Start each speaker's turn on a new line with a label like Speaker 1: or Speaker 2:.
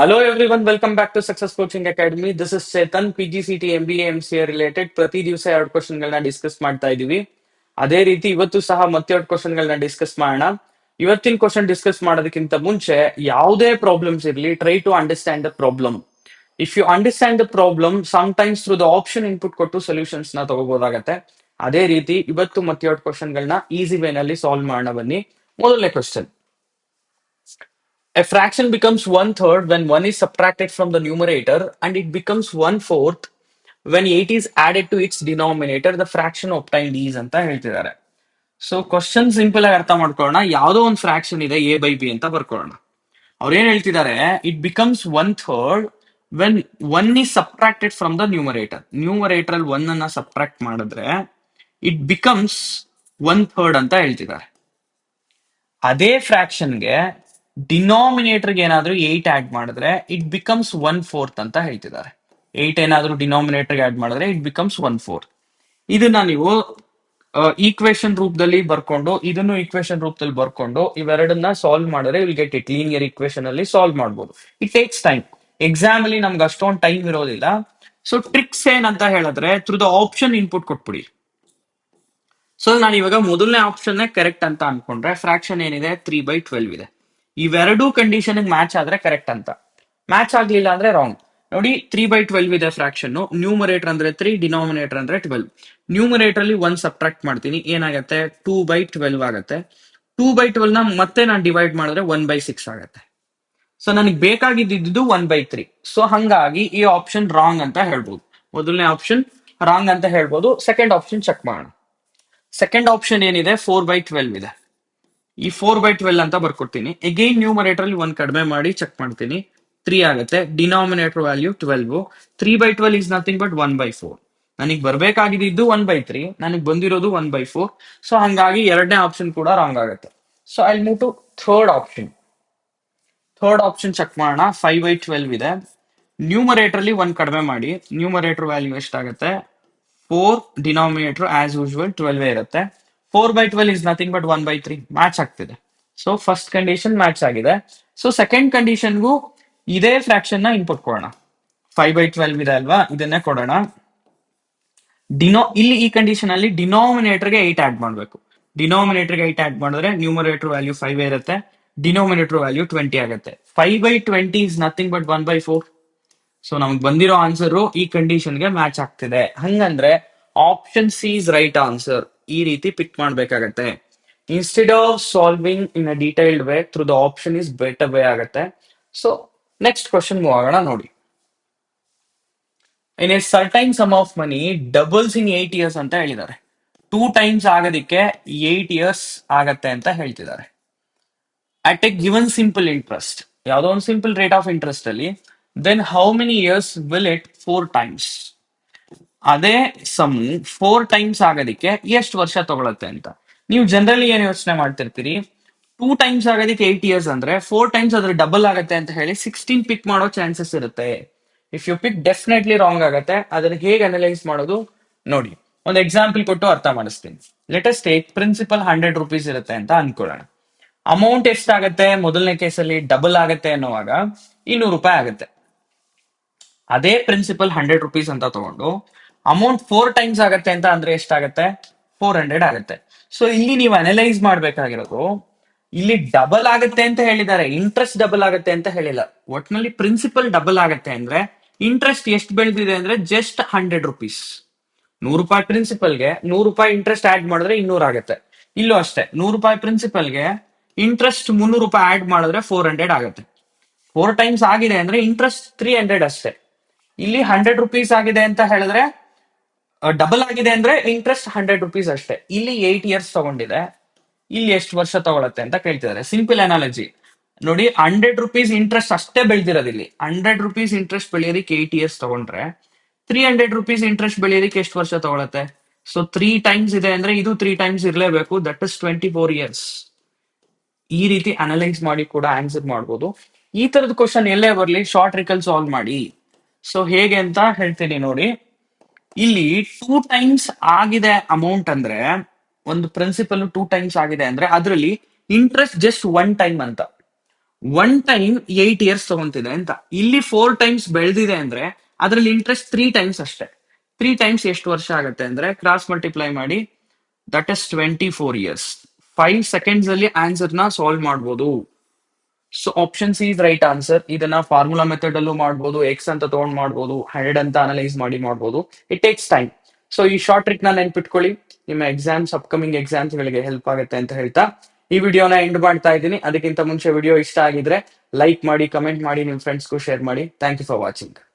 Speaker 1: Hello everyone, welcome back to Success Coaching Academy. This is M B M C related ಪ್ರತಿ ದಿವಸ ಎರಡು question ಗಳನ್ನ discuss ಮಾಡ್ತಾ ಇದೀವಿ. ಅದೇ ರೀತಿ ಇವತ್ತು ಸಹ ಮತ್ತೆ ಎರಡು ಕ್ವಶನ್ ಗಳನ್ನ ಡಿಸ್ಕಸ್ ಮಾಡೋಣ. ಇವತ್ತಿನ ಕ್ವಶನ್ ಡಿಸ್ಕಸ್ ಮಾಡೋದಕ್ಕಿಂತ ಮುಂಚೆ ಯಾವುದೇ ಪ್ರಾಬ್ಲಮ್ಸ್ ಇರಲಿ try to understand the problem if you understand the problem sometimes through the option input ಕೊಟ್ಟು ಸೊಲ್ಯೂಷನ್ಸ್ನ ತಗೋಬಹುದಾಗತ್ತೆ ಅದೇ ರೀತಿ ಇವತ್ತು ಮತ್ತೆ ಎರಡು ಕ್ವಶನ್ ಗಳನ್ನ ಈಸಿ ವೇನಲ್ಲಿ ಸಾಲ್ವ್ ಮಾಡೋಣ ಬನ್ನಿ. ಮೊದಲನೇ question A fraction becomes one third when one is subtracted from the numerator and it becomes one fourth when 8 is added to its denominator. The fraction obtained is ಅಂತ ಹೇಳ್ತಿದ್ದಾರೆ. So question simple ಆಗಿ ಅರ್ಥ ಮಾಡ್ಕೊಳ್ಳೋಣ. ಯಾವುದೋ ಒಂದು fraction ಇದೆ A by B ಅಂತ ಬರ್ಕೊಳ್ಳೋಣ. ಅವ್ರು ಏನ್ ಹೇಳ್ತಿದ್ದಾರೆ? It becomes one third when one is subtracted from the numerator numerator ಅಲ್ಲಿ ಒನ್ ಅನ್ನ ಸಬ್ಟ್ರಾಕ್ಟ್ ಮಾಡಿದ್ರೆ ಇಟ್ ಬಿಕಮ್ಸ್ ಒನ್ ಥರ್ಡ್ ಅಂತ ಹೇಳ್ತಿದ್ದಾರೆ. ಅದೇ ಫ್ರಾಕ್ಷನ್ಗೆ ಡಿನಾಮಿನೇಟರ್ಗೆ ಏನಾದ್ರೂ ಏಟ್ ಆಡ್ ಮಾಡಿದ್ರೆ ಇಟ್ ಬಿಕಮ್ಸ್ ಒನ್ ಫೋರ್ತ್ ಅಂತ ಹೇಳ್ತಿದ್ದಾರೆ. ಏಟ್ ಏನಾದ್ರೂ ಡಿನಾಮಿನೇಟರ್ಗೆ ಆಡ್ ಮಾಡಿದ್ರೆ ಇಟ್ ಬಿಕಮ್ಸ್ ಒನ್ ಫೋರ್ತ್ ಇದನ್ನ ನೀವು ಈಕ್ವೇಶನ್ ರೂಪದಲ್ಲಿ ಬರ್ಕೊಂಡು, ಇದನ್ನು ಈಕ್ವೇಶನ್ ರೂಪದಲ್ಲಿ ಬರ್ಕೊಂಡು ಇವೆರಡನ್ನ ಸಾಲ್ವ್ ಮಾಡಿದ್ರೆ will get it linear equation ಅಲ್ಲಿ ಸಾಲ್ವ್ ಮಾಡ್ಬೋದು. ಇಟ್ ಟೇಕ್ಸ್ ಟೈಮ್ ಎಕ್ಸಾಮ್ ಅಲ್ಲಿ ನಮ್ಗೆ ಅಷ್ಟೊಂದು ಟೈಮ್ ಇರೋದಿಲ್ಲ. ಸೊ ಟ್ರಿಕ್ಸ್ ಏನಂತ ಹೇಳಿದ್ರೆ ಥ್ರೂ ದ ಆಪ್ಷನ್ ಇನ್ಪುಟ್ ಕೊಟ್ಬಿಡಿ. ಸೊ ನಾನು ಇವಾಗ ಮೊದಲನೇ ಆಪ್ಷನ್ ಕರೆಕ್ಟ್ ಅಂತ ಅನ್ಕೊಂಡ್ರೆ ಫ್ರಾಕ್ಷನ್ ಏನಿದೆ? ತ್ರೀ ಬೈ ಟ್ವೆಲ್ವ್ ಇದೆ. ಇವೆರಡೂ ಕಂಡೀಷನ್ ಮ್ಯಾಚ್ ಆದ್ರೆ ಕರೆಕ್ಟ್ ಅಂತ. ಮ್ಯಾಚ್ ಆಗ್ಲಿಲ್ಲ ಅಂದ್ರೆ ರಾಂಗ್ ನೋಡಿ ತ್ರೀ ಬೈ ಟ್ವೆಲ್ವ್ ಇದೆ ಫ್ರಾಕ್ಷನ್ ನ್ಯೂಮರೇಟರ್ ಅಂದ್ರೆ ತ್ರೀ ಡಿನಾಮಿನೇಟರ್ ಅಂದ್ರೆ ಟ್ವೆಲ್ವ್ ನ್ಯೂಮರೇಟರ್ ಅಲ್ಲಿ ಒನ್ ಸಬ್ಟ್ರಾಕ್ಟ್ ಮಾಡ್ತೀನಿ. ಏನಾಗುತ್ತೆ? ಟೂ ಬೈ ಟ್ವೆಲ್ವ್ ಆಗುತ್ತೆ. ಟೂ ಬೈ ಟ್ವೆಲ್ವ್ನ ಮತ್ತೆ ನಾನು ಡಿವೈಡ್ ಮಾಡಿದ್ರೆ ಒನ್ ಬೈ ಸಿಕ್ಸ್ ಆಗುತ್ತೆ. ಸೊ ನನಗೆ ಬೇಕಾಗಿದ್ದು ಒನ್ ಬೈ ತ್ರೀ ಸೊ ಹಂಗಾಗಿ ಈ ಆಪ್ಷನ್ ರಾಂಗ್ ಅಂತ ಹೇಳ್ಬೋದು. ಮೊದಲನೇ ಆಪ್ಷನ್ ರಾಂಗ್ ಅಂತ ಹೇಳ್ಬೋದು. ಸೆಕೆಂಡ್ ಆಪ್ಷನ್ ಚೆಕ್ ಮಾಡೋಣ. ಸೆಕೆಂಡ್ ಆಪ್ಷನ್ ಏನಿದೆ? ಫೋರ್ ಬೈ ಟ್ವೆಲ್ವ್ ಇದೆ. ಈ ಫೋರ್ ಬೈ ಟ್ವೆಲ್ ಅಂತ ಬರ್ಕೊಡ್ತೀನಿ. ಎಗೈನ್ ನ್ಯೂಮರೇಟರ್ ಅಲ್ಲಿ ಒಂದ್ ಕಡಿಮೆ ಮಾಡಿ ಚೆಕ್ ಮಾಡ್ತೀನಿ. ತ್ರೀ ಆಗುತ್ತೆ. Denominator value twelve three by twelve is nothing but one by four ನನಗೆ ಬರಬೇಕಾಗಿದ್ದು ಒನ್ ಬೈ ತ್ರೀ ನನಗೆ ಬಂದಿರೋದು ಒನ್ ಬೈ ಫೋರ್ ಸೊ ಹಂಗಾಗಿ ಎರಡನೇ ಆಪ್ಷನ್ ಕೂಡ ರಾಂಗ್ ಆಗುತ್ತೆ. So I move to third option third option check ಮಾಡೋಣ. ಫೈವ್ ಬೈ ಟ್ವೆಲ್ವ್ ಇದೆ. ನ್ಯೂಮರೇಟರ್ ಅಲ್ಲಿ ಒಂದ್ ಕಡಿಮೆ ಮಾಡಿ. ನ್ಯೂಮರೇಟರ್ ವ್ಯಾಲ್ಯೂ ಎಷ್ಟಾಗುತ್ತೆ? ಫೋರ್ ಡಿನಾಮಿನೇಟರ್ ಆಸ್ ಯೂಶುವಲ್ ಟ್ವೆಲ್ವೇ ಇರುತ್ತೆ. Four by twelve is nothing but one by three match ಆಗ್ತಿದೆ. ಸೊ ಫಸ್ಟ್ ಕಂಡೀಷನ್ ಮ್ಯಾಚ್ ಆಗಿದೆ. ಸೊ ಸೆಕೆಂಡ್ ಕಂಡೀಷನ್ಗೂ ಇದೇ ಫ್ರಾಕ್ಷನ್ನ ಇನ್ಪುಟ್ ಕೊಡೋಣ. ಫೈವ್ ಬೈ ಟ್ವೆಲ್ವ್ ಇದೆ ಅಲ್ವಾ? ಇದನ್ನೇ ಕೊಡೋಣ. ಡಿನೋ ಇಲ್ಲಿ ಈ ಕಂಡೀಷನ್ ಅಲ್ಲಿ ಡಿನೋಮಿನೇಟರ್ಗೆ ಏಟ್ ಆಡ್ ಮಾಡಬೇಕು. ಡಿನೋಮಿನೇಟರ್ಗೆ ಏಟ್ ಆಡ್ ಮಾಡಿದ್ರೆ ನ್ಯೂಮರೇಟರ್ ವ್ಯಾಲ್ಯೂ ಫೈವ್ ಇರುತ್ತೆ. ಡಿನೋಮಿನೇಟರ್ ವ್ಯಾಲ್ಯೂ ಟ್ವೆಂಟಿ ಆಗುತ್ತೆ. Five by twenty is nothing but one by four so ನಮ್ಗೆ ಬಂದಿರೋ ಆನ್ಸರ್ ಈ ಕಂಡೀಷನ್ಗೆ ಮ್ಯಾಚ್ ಆಗ್ತಿದೆ. ಹಂಗಂದ್ರೆ option C is right answer ಈ ರೀತಿ ಪಿಕ್ ಮಾಡ್ಬೇಕಾಗತ್ತೆ. Instead of solving in a detailed way through the option is better way ಆಗತ್ತೆ. ಸೊ ನೆಕ್ಸ್ಟ್ ಕ್ವಶನ್ ಹೋಗೋಣ ನೋಡಿ. In a certain sum of money doubles in eight years ಅಂತ ಹೇಳಿದ್ದಾರೆ. Two times ಆಗೋದಿಕ್ಕೆ eight years ಆಗತ್ತೆ ಅಂತ ಹೇಳ್ತಿದ್ದಾರೆ. At a given simple interest ಯಾವುದೋ ಒಂದು ಸಿಂಪಲ್ ರೇಟ್ ಆಫ್ ಇಂಟ್ರೆಸ್ಟ್ ಅಲ್ಲಿ then how many years will it four times ಅದೇ ಸಮ್ ಫೋರ್ ಟೈಮ್ಸ್ ಆಗೋದಿಕ್ಕೆ ಎಷ್ಟು ವರ್ಷ ತಗೊಳತ್ತೆ ಅಂತ. ನೀವು ಜನರಲಿ ಏನ್ ಯೋಚನೆ ಮಾಡ್ತಿರ್ತೀರಿ? ಟೂ ಟೈಮ್ಸ್ ಆಗೋದಿಕ್ಕೆ ಏಟ್ ಇಯರ್ಸ್ ಅಂದ್ರೆ ಫೋರ್ ಟೈಮ್ಸ್ ಅದ್ರ ಡಬಲ್ ಆಗುತ್ತೆ ಅಂತ ಹೇಳಿ ಸಿಕ್ಸ್ಟೀನ್ ಪಿಕ್ ಮಾಡೋ ಚಾನ್ಸಸ್ ಇರುತ್ತೆ. If you pick definitely wrong ಆಗುತ್ತೆ, ಅದನ್ನ ಹೇಗೆ ಅನಲೈಸ್ ಮಾಡೋದು ನೋಡಿ. ಒಂದು ಎಕ್ಸಾಂಪಲ್ ಕೊಟ್ಟು ಅರ್ಥ ಮಾಡಿಸ್ತೀನಿ. Latest eight principal hundred rupees ಇರುತ್ತೆ ಅಂತ ಅನ್ಕೊಳ್ಳೋಣ. ಅಮೌಂಟ್ ಎಷ್ಟಾಗತ್ತೆ ಮೊದಲನೇ ಕೇಸಲ್ಲಿ ಡಬಲ್ ಆಗತ್ತೆ ಅನ್ನುವಾಗ ಇನ್ನೂರು ರೂಪಾಯಿ ಆಗುತ್ತೆ. ಅದೇ ಪ್ರಿನ್ಸಿಪಲ್ ಹಂಡ್ರೆಡ್ ರುಪೀಸ್ ಅಂತ ತಗೊಂಡು ಅಮೌಂಟ್ ಫೋರ್ ಟೈಮ್ಸ್ ಆಗತ್ತೆ ಅಂತ ಅಂದ್ರೆ ಎಷ್ಟಾಗತ್ತೆ? ಫೋರ್ ಹಂಡ್ರೆಡ್ ಆಗುತ್ತೆ. ಸೊ ಇಲ್ಲಿ ನೀವು ಅನಲೈಸ್ ಮಾಡ್ಬೇಕಾಗಿರೋದು, ಇಲ್ಲಿ ಡಬಲ್ ಆಗುತ್ತೆ ಅಂತ ಹೇಳಿದ್ದಾರೆ. ಇಂಟ್ರೆಸ್ಟ್ ಡಬಲ್ ಆಗುತ್ತೆ ಅಂತ ಹೇಳಿಲ್ಲ. ಒಟ್ನಲ್ಲಿ ಪ್ರಿನ್ಸಿಪಲ್ ಡಬಲ್ ಆಗುತ್ತೆ ಅಂದ್ರೆ ಇಂಟ್ರೆಸ್ಟ್ ಎಷ್ಟು ಬೆಳೆದಿದೆ ಅಂದ್ರೆ ಜಸ್ಟ್ ಹಂಡ್ರೆಡ್ ರುಪೀಸ್ ನೂರು ರೂಪಾಯಿ ಪ್ರಿನ್ಸಿಪಲ್ಗೆ ನೂರು ರೂಪಾಯಿ ಇಂಟ್ರೆಸ್ಟ್ ಆಡ್ ಮಾಡಿದ್ರೆ ಇನ್ನೂರು ಆಗುತ್ತೆ. ಇಲ್ಲೂ ಅಷ್ಟೇ, ನೂರು ರೂಪಾಯಿ ಪ್ರಿನ್ಸಿಪಲ್ಗೆ ಇಂಟ್ರೆಸ್ಟ್ ಮುನ್ನೂರು ರೂಪಾಯಿ ಆಡ್ ಮಾಡಿದ್ರೆ ಫೋರ್ ಹಂಡ್ರೆಡ್ ಆಗುತ್ತೆ. ಫೋರ್ ಟೈಮ್ಸ್ ಆಗಿದೆ ಅಂದ್ರೆ ಇಂಟ್ರೆಸ್ಟ್ ತ್ರೀ ಹಂಡ್ರೆಡ್ ಅಷ್ಟೇ. ಇಲ್ಲಿ ಹಂಡ್ರೆಡ್ ರುಪೀಸ್ ಆಗಿದೆ ಅಂತ ಹೇಳಿದ್ರೆ ಡಬಲ್ ಆಗಿದೆ ಅಂದ್ರೆ ಇಂಟ್ರೆಸ್ಟ್ ಹಂಡ್ರೆಡ್ ರುಪೀಸ್ ಅಷ್ಟೇ. ಇಲ್ಲಿ ಏಟ್ ಇಯರ್ಸ್ ತಗೊಂಡಿದೆ. ಇಲ್ಲಿ ಎಷ್ಟು ವರ್ಷ ತಗೊಳತ್ತೆ ಅಂತ ಕೇಳ್ತಿದ್ದಾರೆ. ಸಿಂಪಲ್ ಅನಾಲಜಿ ನೋಡಿ ಹಂಡ್ರೆಡ್ ರುಪೀಸ್ ಇಂಟ್ರೆಸ್ಟ್ ಅಷ್ಟೇ ಬೆಳೆದಿರೋದು ಇಲ್ಲಿ. ಹಂಡ್ರೆಡ್ ರುಪೀಸ್ ಇಂಟ್ರೆಸ್ಟ್ ಬೆಳೆಯೋದಕ್ಕೆ ಏಟ್ ಇಯರ್ಸ್ ತಗೊಂಡ್ರೆ ತ್ರೀ ಹಂಡ್ರೆಡ್ ರುಪೀಸ್ ಇಂಟ್ರೆಸ್ಟ್ ಬೆಳೆಯೋದಕ್ಕೆ ಎಷ್ಟು ವರ್ಷ ತಗೊಳತ್ತೆ? ಸೊ ತ್ರೀ ಟೈಮ್ಸ್ ಇದೆ ಅಂದ್ರೆ ಇದು ತ್ರೀ ಟೈಮ್ಸ್ ಇರಲೇಬೇಕು. That is twenty four years ಈ ರೀತಿ ಅನಲೈಸ್ ಮಾಡಿ ಕೂಡ ಆನ್ಸರ್ ಮಾಡ್ಬೋದು. ಈ ತರದ ಕ್ವಶನ್ ಎಲ್ಲೇ ಬರಲಿ? ಶಾರ್ಟ್ ರಿಕಲ್ ಸಾಲ್ವ್ ಮಾಡಿ. ಸೊ ಹೇಗೆ ಅಂತ ಹೇಳ್ತೀನಿ ನೋಡಿ. ಇಲ್ಲಿ ಟೂ ಟೈಮ್ಸ್ ಆಗಿದೆ ಅಮೌಂಟ್ ಅಂದ್ರೆ, ಒಂದು ಪ್ರಿನ್ಸಿಪಲ್ ಟೂ ಟೈಮ್ಸ್ ಆಗಿದೆ ಅಂದ್ರೆ, ಅದರಲ್ಲಿ ಇಂಟ್ರೆಸ್ಟ್ ಜಸ್ಟ್ ಒನ್ ಟೈಮ್ ಅಂತ. ಒನ್ ಟೈಮ್ ಏಟ್ ಇಯರ್ಸ್ ತಗೊಂತಿದೆ ಅಂತ. ಇಲ್ಲಿ ಫೋರ್ ಟೈಮ್ಸ್ ಬೆಳೆದಿದೆ ಅಂದ್ರೆ, ಅದರಲ್ಲಿ ಇಂಟ್ರೆಸ್ಟ್ ತ್ರೀ ಟೈಮ್ಸ್ ಅಷ್ಟೇ. ತ್ರೀ ಟೈಮ್ಸ್ ಎಷ್ಟು ವರ್ಷ ಆಗುತ್ತೆ ಅಂದ್ರೆ ಕ್ರಾಸ್ ಮಲ್ಟಿಪ್ಲೈ ಮಾಡಿ that is twenty four years five seconds ಅಲ್ಲಿ ಆನ್ಸರ್ನ ಸಾಲ್ವ್ ಮಾಡ್ಬೋದು. So option C is right answer ಇದನ್ನ ಫಾರ್ಮುಲಾ ಮೆಥಡ್ ಅಲ್ಲೂ ಮಾಡ್ಬೋದು ಎಕ್ಸ್ ಅಂತ ತಗೊಂಡ್ ಮಾಡ್ಬೋದು ಹಂಡ್ರೆಡ್ ಅಂತ ಅನಲೈಸ್ ಮಾಡಿ ಮಾಡ್ಬೋದು. ಇಟ್ ಟೇಕ್ಸ್ ಟೈಮ್ ಸೊ ಈ ಶಾರ್ಟ್ ಟ್ರಿಕ್ನ ನೆನ್ಪಿಟ್ಕೊಳ್ಳಿ. ನಿಮ್ಮ ಎಕ್ಸಾಮ್ಸ್ ಅಪ್ಕಮಿಂಗ್ ಎಕ್ಸಾಮ್ಸ್ ಗಳಿಗೆ ಹೆಲ್ಪ್ ಆಗುತ್ತೆ ಅಂತ ಹೇಳ್ತಾ ಈ ವಿಡಿಯೋನ ಎಂಡ್ ಮಾಡ್ತಾ ಇದ್ದೀನಿ. ಅದಕ್ಕಿಂತ ಮುಂಚೆ ವಿಡಿಯೋ ಇಷ್ಟ ಆಗಿದ್ರೆ ಲೈಕ್ ಮಾಡಿ ಕಮೆಂಟ್ ಮಾಡಿ ನಿಮ್ ಫ್ರೆಂಡ್ಸ್ಗೂ ಶೇರ್ ಮಾಡಿ. Thank you for watching